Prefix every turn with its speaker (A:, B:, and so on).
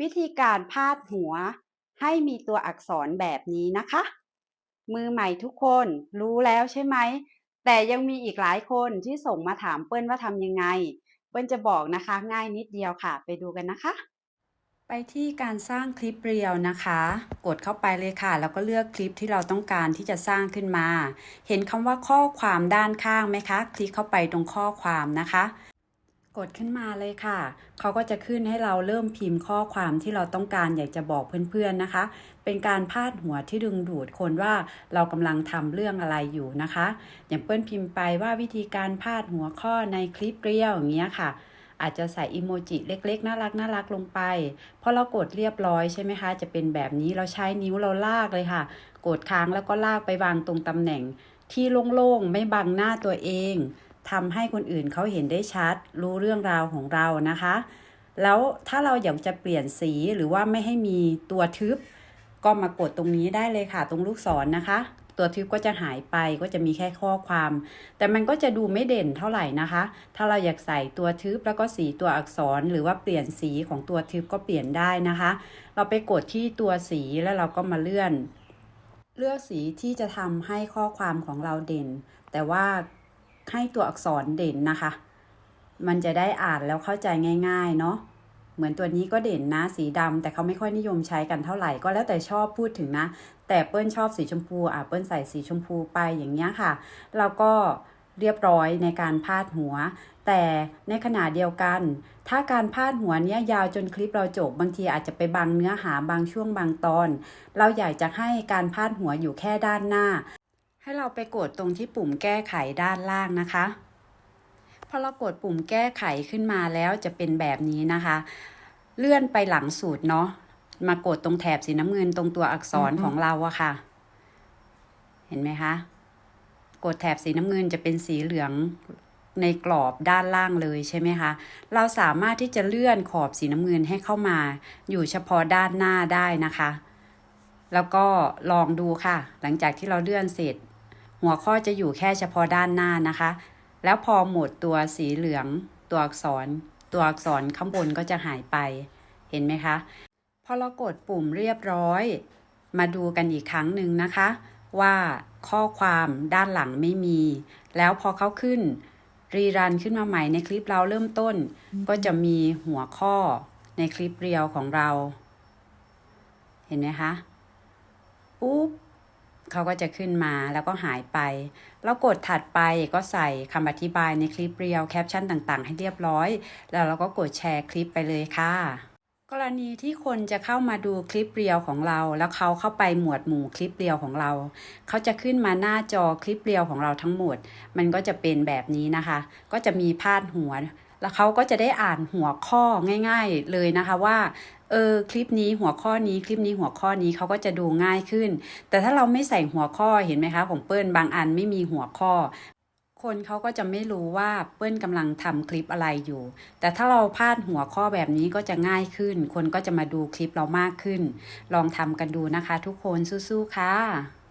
A: วิธีการพาดหัวให้มีตัวอักษรแบบนี้นะคะ มือใหม่ทุกคนรู้แล้วใช่ไหม แต่ยังมีอีกหลายคนที่ส่งมาถามเปิ้ลว่าทำยังไง เปิ้ลจะบอกนะคะ ง่ายนิดเดียวค่ะ ไปดูกันนะคะ ไปที่การสร้างคลิปเรียวนะคะ กดเข้าไปเลยค่ะ แล้วก็เลือกคลิปที่เราต้องการที่จะสร้างขึ้นมา เห็นคำว่าข้อความด้านข้างไหมคะ คลิกเข้าไปตรงข้อความนะคะ กดขึ้นมาเลยค่ะ เขาก็จะขึ้นให้เราเริ่มพิมพ์ข้อความที่เราต้องการอยากจะบอกเพื่อนๆนะคะ เป็นการพาดหัวที่ดึงดูดคนว่าเรากำลังทำเรื่องอะไรอยู่นะคะ อย่างเปิ้ลพิมพ์ไปว่าวิธีการพาดหัวข้อในคลิปเรียวอย่างเงี้ยค่ะ อาจจะใส่อีโมจิเล็กๆ น่ารักน่ารักลงไป พอเรากดเรียบร้อยใช่ไหมคะ จะเป็นแบบนี้เราใช้นิ้วเราลากเลยค่ะ กดค้างแล้วก็ลากไปวางตรงตำแหน่งที่โล่งๆ ไม่บังหน้าตัวเอง ทำให้คนอื่นเขาเห็นได้ชัด รู้เรื่องราวของเรานะคะ แล้วถ้าเราอยากจะเปลี่ยนสีหรือว่าไม่ให้มีตัวทึบ ก็มากดตรงนี้ได้เลยค่ะ ตรงลูกศรนนะคะ ตัวทึบก็จะหายไปก็จะมีแค่ข้อความ แต่มันก็จะดูไม่เด่นเท่าไหร่นะคะ ถ้าเราอยากใส่ตัวทึบแล้วก็สีตัวอักษรหรือว่าเปลี่ยนสีของตัวทึบก็เปลี่ยนได้นะคะ เราไปกดที่ตัวสีแล้วเราก็มาเลื่อน เลือกสีที่จะทำให้ข้อความของเราเด่น แต่ว่า ให้ตัวอักษรเด่นนะคะ มันจะได้อ่านแล้วเข้าใจง่าย ๆ เนาะเหมือนตัวนี้ก็เด่นนะสีดำแต่เขาไม่ค่อยนิยมใช้กันเท่าไหร่ก็แล้วแต่ชอบพูดถึงนะ แต่เปิ้ลชอบสีชมพูอะเปิ้ลใส่สีชมพูไปอย่างเงี้ยค่ะ แล้วก็เรียบร้อยในการพาดหัว แต่ในขณะเดียวกัน ถ้าการพาดหัวเนี้ยยาวจนคลิปเราจบบางทีอาจจะไปบังเนื้อหาบางช่วงบางตอน เราอยากจะให้การพาดหัวอยู่แค่ด้านหน้า ให้เราไปกดตรงที่ปุ่มแก้ไขด้านล่างนะคะพอเรากดปุ่มแก้ไขขึ้นมาแล้วจะเป็นแบบนี้นะคะ เลื่อนไปหลังสุดเนาะมากดตรงแถบสีน้ำเงินตรงตัวอักษร
B: อือฮึ
A: ของเราอะค่ะ เห็นไหมคะกดแถบสีน้ำเงินจะเป็นสีเหลืองในกรอบด้านล่างเลยใช่ไหมคะ เราสามารถที่จะเลื่อนขอบสีน้ำเงินให้เข้ามา อยู่เฉพาะด้านหน้าได้นะคะ แล้วก็ลองดูค่ะ หลังจากที่เราเลื่อนเสร็จ หัวข้อจะอยู่แค่เฉพาะด้านหน้านะคะ แล้วพอหมดตัวสีเหลือง ตัวอักษร ตัวอักษรข้างบนก็จะหายไป เห็นไหมคะ พอเรากดปุ่มเรียบร้อย มาดูกันอีกครั้งหนึ่งนะคะ ว่าข้อความด้านหลังไม่มี แล้วพอเขาขึ้น รีรันขึ้นมาใหม่ในคลิปเราเริ่มต้น ก็จะมีหัวข้อในคลิปเรียวของเรา เห็นไหมคะ เขาก็จะขึ้นมาแล้วก็หายไป แล้วกดถัดไปก็ใส่คำอธิบายในคลิปเรียวแคปชั่นต่างๆ ให้เรียบร้อย แล้วเราก็กดแชร์คลิปไปเลยค่ะ กรณีที่คนจะเข้ามาดูคลิปเรียวของเรา แล้วเขาเข้าไปหมวดหมู่คลิปเรียวของเรา เขาจะขึ้นมาหน้าจอคลิปเรียวของเราทั้งหมด มันก็จะเป็นแบบนี้นะคะ ก็จะมีพาดหัว แล้วเขาก็จะได้อ่านหัวข้อง่าย ๆ เลยนะคะว่า เออคลิปนี้หัวข้อนี้คลิปนี้หัวข้อนี้เขาก็จะดูง่ายขึ้น แต่ถ้าเราไม่ใส่หัวข้อเห็นไหมคะของเปิ้ลบางอันไม่มีหัวข้อ คนเขาก็จะไม่รู้ว่าเปิ้ลกำลังทำคลิปอะไรอยู่ แต่ถ้าเราพลาดหัวข้อแบบนี้ก็จะง่ายขึ้น คนก็จะมาดูคลิปเรามากขึ้น ลองทำกันดูนะคะ ทุกคนสู้ๆค่ะ